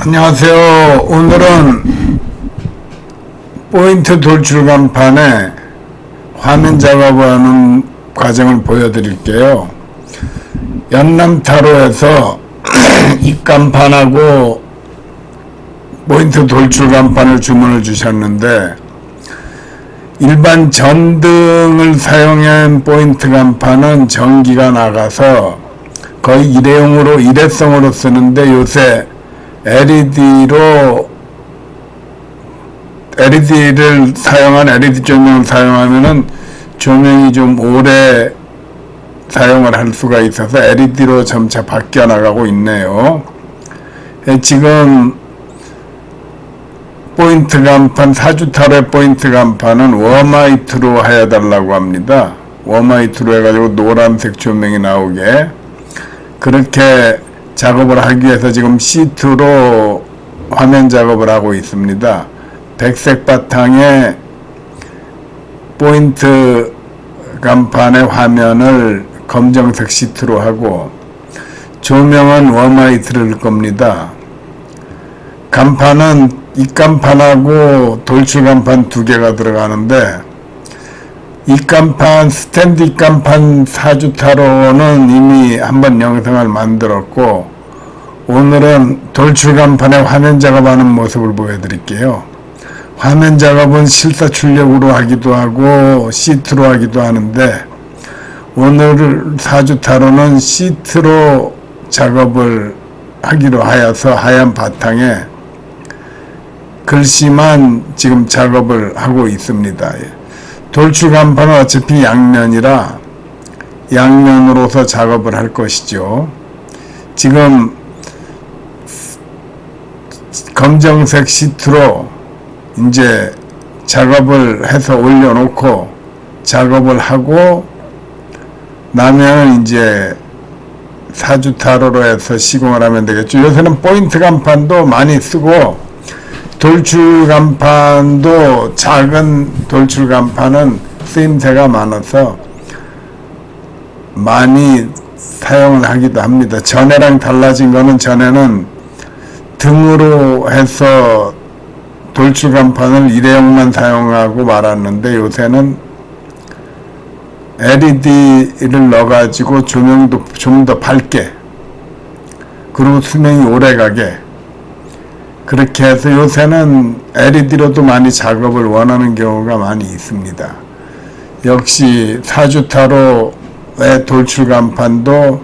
안녕하세요. 오늘은 포인트 돌출 간판에 화면 작업하는 과정을 보여드릴게요. 연남타로에서 입간판하고 포인트 돌출 간판을 주문을 주셨는데 일반 전등을 사용한 포인트 간판은 전기가 나가서 거의 일회용으로 일회성으로 쓰는데 요새 LED로 LED를 사용한 LED 조명을 사용하면은 조명이 좀 오래 사용을 할 수가 있어서 LED로 점차 바뀌어 나가고 있네요. 예, 지금 포인트 간판 사주탈의 포인트 간판은 웜화이트로 해달라고 합니다. 웜화이트로 해가지고 노란색 조명이 나오게 그렇게 작업을 하기 위해서 지금 시트로 화면 작업을 하고 있습니다. 백색 바탕에 포인트 간판의 화면을 검정색 시트로 하고 조명은 웜화이트를 겁니다. 간판은 입간판하고 돌출 간판 두 개가 들어가는데 입간판 스탠드 입간판 사주타로는 이미 한번 영상을 만들었고 오늘은 돌출 간판에 화면 작업하는 모습을 보여드릴게요. 화면 작업은 실사 출력으로 하기도 하고 시트로 하기도 하는데 오늘 사주타로는 시트로 작업을 하기로 하여서 하얀 바탕에 글씨만 지금 작업을 하고 있습니다. 예. 돌출 간판은 어차피 양면이라 양면으로서 작업을 할 것이죠. 지금 검정색 시트로 이제 작업을 해서 올려놓고 작업을 하고 나면 이제 사주 타로로 해서 시공을 하면 되겠죠. 요새는 포인트 간판도 많이 쓰고 돌출 간판도 작은 돌출 간판은 쓰임새가 많아서 많이 사용을 하기도 합니다. 전에랑 달라진 거는 전에는 등으로 해서 돌출 간판을 일회용만 사용하고 말았는데 요새는 LED를 넣어가지고 조명도 좀 더 밝게 그리고 수명이 오래 가게 그렇게 해서 요새는 LED로도 많이 작업을 원하는 경우가 많이 있습니다. 역시 사주타로의 돌출 간판도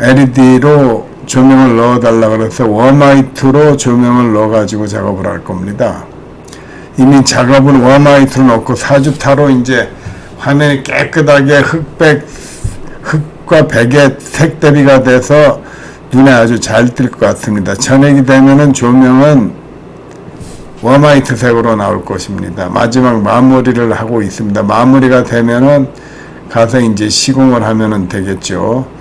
LED로 조명을 넣어달라 그래서 웜화이트로 조명을 넣어가지고 작업을 할 겁니다. 이미 작업은 웜화이트로 넣고 사주타로 이제 화면이 깨끗하게 흑백, 흑과 백의 색 대비가 돼서 눈에 아주 잘 띌 것 같습니다. 저녁이 되면은 조명은 웜화이트 색으로 나올 것입니다. 마지막 마무리를 하고 있습니다. 마무리가 되면은 가서 이제 시공을 하면은 되겠죠.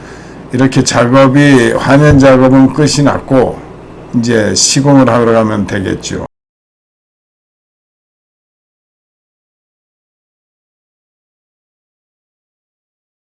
이렇게 작업이 화면 작업은 끝이 났고 이제 시공을 하러 가면 되겠죠.